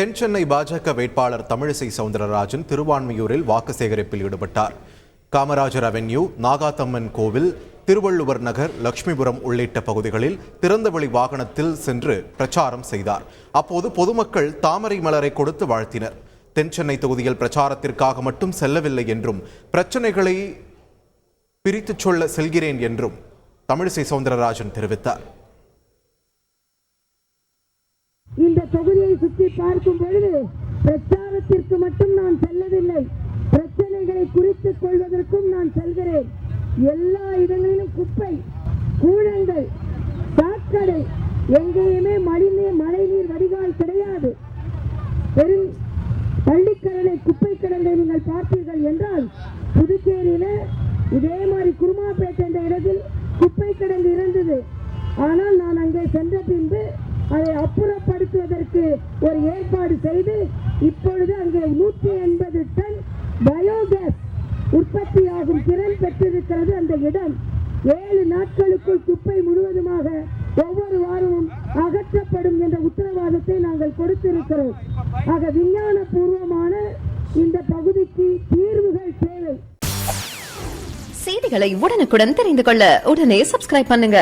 தென்சென்னை பாஜக வேட்பாளர் தமிழிசை சவுந்தரராஜன் திருவான்மையூரில் வாக்கு சேகரிப்பில் ஈடுபட்டார். காமராஜர் அவென்யூ நாகாத்தம்மன் கோவில் திருவள்ளுவர் நகர் லட்சுமிபுரம் உள்ளிட்ட பகுதிகளில் திறந்தவெளி வாகனத்தில் சென்று பிரச்சாரம் செய்தார். அப்போது பொதுமக்கள் தாமரை மலரை கொடுத்து வாழ்த்தினர். தென்சென்னை தொகுதியில் பிரச்சாரத்திற்காக மட்டும் செல்லவில்லை என்றும் பிரச்சனைகளை பிரித்துச் சொல்ல செல்கிறேன் என்றும் தமிழிசை சவுந்தரராஜன் தெரிவித்தார் இந்த தொகுதியை சுற்றி பார்க்கும் பொழுது பிரச்சாரத்திற்கு மட்டும் நான் செல்லவில்லை. பிரச்சனைகளை குறித்துக் கொள்வதற்கும் நான் செல்கிறேன். எல்லா இடங்களிலும் குப்பை கூழங்கள் சாக்கடை எங்கேயுமே மழைநீர் மழைநீர் வடிகால் கிடையாது. பெரும் பள்ளிக்கடலை குப்பை கடலை நீங்கள் பார்த்தீர்கள் என்றால் புதுச்சேரியில இதே மாதிரி குருமாப்பேட்டை என்ற இடத்தில் குப்பை கடல் இருந்தது. ஆனால் நான் அங்கே சென்ற பின்பு அதை அப்புறம் ஒரு ஏற்பாடு செய்து இப்பொழுது அங்கே நூற்றி எண்பது டன் பயோகேஸ் உற்பத்தியாகும் திறன் பெற்றிருக்கிறது அந்த இடம். ஏழு நாட்களுக்குள் குப்பை முழுவதுமாக ஒவ்வொரு வாரமும் அகற்றப்படும் என்ற உத்தரவாதத்தை நாங்கள் கொடுத்திருக்கிறோம். ஆக விஞ்ஞான பூர்வமான இந்த பகுதிக்கு தீர்வுகள் தேவை. செய்திகளை உடனுக்குடன் தெரிந்து கொள்ள உடனே சப்ஸ்கிரைப் பண்ணுங்க.